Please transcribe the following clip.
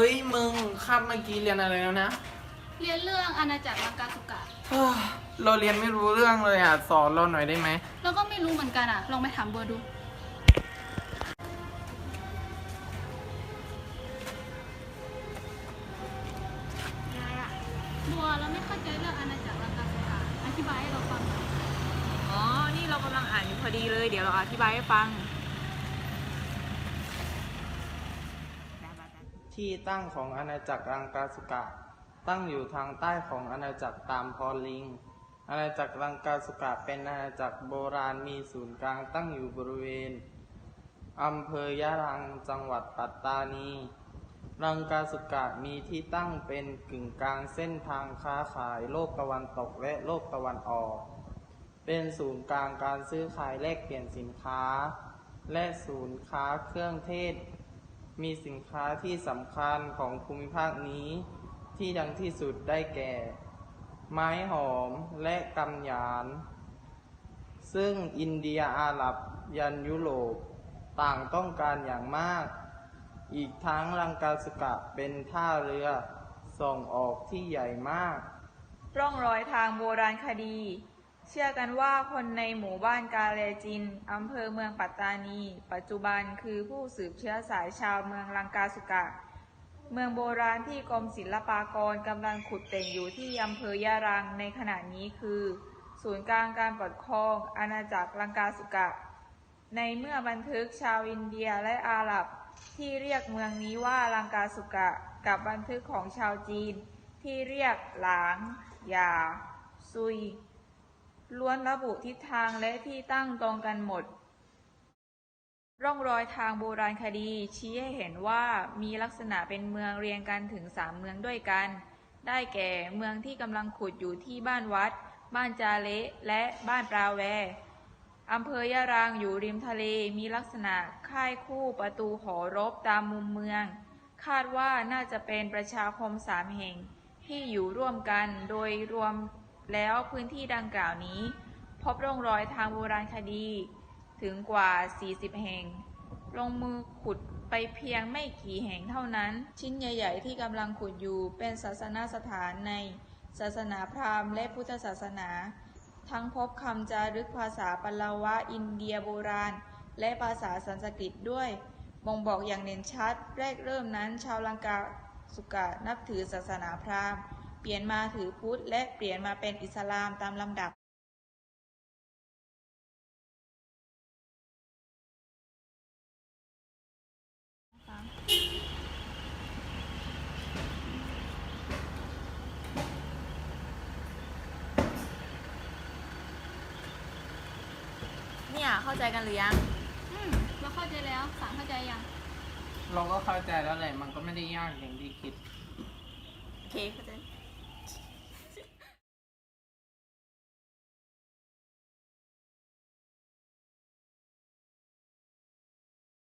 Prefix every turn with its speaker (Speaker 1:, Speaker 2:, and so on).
Speaker 1: ฮ้ยมึงคาบเมื่อกี้เรียนอะไรแล้วนะ
Speaker 2: เรียนเรื่องอาณาจักรลังกาสุกะ
Speaker 1: เฮ้ยเราเรียนไม่รู้เรื่องเลยอะสอนเราหน่อยได้ไหม
Speaker 2: เราก็ไม่รู้เหมือนกันอะ ลองไปถามบัวดู บัวเราไม่เข้าใจเรื่องอาณาจักรลังกาสุกะ อธิบายให้เราฟังหน่อย
Speaker 3: อ๋อ นี่เรากำลังอ่านอยู่พอดีเลย เดี๋ยวเราอธิบายให้ฟัง
Speaker 1: ที่ตั้งของอาณาจักรรังกาสุกะ ตั้งอยู่ทางใต้ของอาณาจักรตามพอลิง อาณาจักรรังกาสุกะเป็นอาณาจักรโบราณมีศูนย์กลางตั้งอยู่บริเวณอำเภอยะรังจังหวัดปัตตานี รังกาสุกะมีที่ตั้งเป็นกึ่งกลางเส้นทางค้าขายโลกตะวันตกและโลกตะวันออก เป็นศูนย์กลางการซื้อขายแลกเปลี่ยนสินค้า และศูนย์ค้าเครื่องเทศ มีสินค้าที่สำคัญของภูมิภาคนี้ ที่ดังที่สุดได้แก่ ไม้หอมและกำยาน ซึ่งอินเดียอาหรับ ยันยุโรปต่างต้องการอย่างมาก อีกทั้งลังกาสกะเป็นท่าเรือ ส่งออกที่ใหญ่มาก
Speaker 3: ร่องรอยทางโบราณคดี เชื่อกันว่าคนในหมู่บ้านกาเลจิน อำเภอเมืองปัตตานี ปัจจุบันคือผู้สืบเชื้อสายชาวเมืองลังกาสุกะ เมืองโบราณที่กรมศิลปากรกำลังขุดเต่งอยู่ที่อำเภอยะรังในขณะนี้คือ ศูนย์กลางการปกครอง อาณาจักรลังกาสุกะ ในเมื่อบันทึกชาวอินเดียและอาหรับ ที่เรียกเมืองนี้ว่าลังกาสุกะ กับบันทึกของชาวจีน ที่เรียกหลาง หยาซุย ล้วนระบุทิศทางและที่ตั้งตรงกันหมด ร่องรอยทางโบราณคดี ชี้ให้เห็นว่ามีลักษณะเป็นเมืองเรียงกันถึงสามเมืองด้วยกัน ได้แก่เมืองที่กำลังขุดอยู่ที่บ้านวัด บ้านจาเละและบ้านปราแวอำเภอยะรางอยู่ริมทะเลมีลักษณะค่ายคู่ประตูหอรบตามมุมเมือง คาดว่าน่าจะเป็นประชาคมสามแห่งที่อยู่ร่วมกันโดยรวม แล้วพื้นที่ดังกล่าวนี้ พบร่องรอยทางโบราณคดีถึงกว่า 40 แห่ง ลงมือขุดไปเพียงไม่กี่แห่งเท่านั้น ชิ้นใหญ่ ๆ ที่กำลังขุดอยู่เป็นศาสนาสถานในศาสนาพราหมณ์และพุทธศาสนา ทั้งพบคำจารึกภาษาปลาวะอินเดียโบราณ และภาษาสันสกฤตด้วยบ่งบอกอย่างเด่นชัด แรกเริ่มนั้นชาวลังกาสุกะนับถือศาสนาพราหมณ์ เปลี่ยนมาถือพุทธ และเปลี่ยนมาเป็นอิสลามตามลำดับเนี่ยเข้าใจกันหรือยัง
Speaker 2: อืมเราเข้าใจแล้วสามเข้าใจยัง
Speaker 1: เราก็เข้าใจแล้วแหละ มันก็ไม่ได้ยากอย่างที่คิด
Speaker 3: โอเคเข้าใจ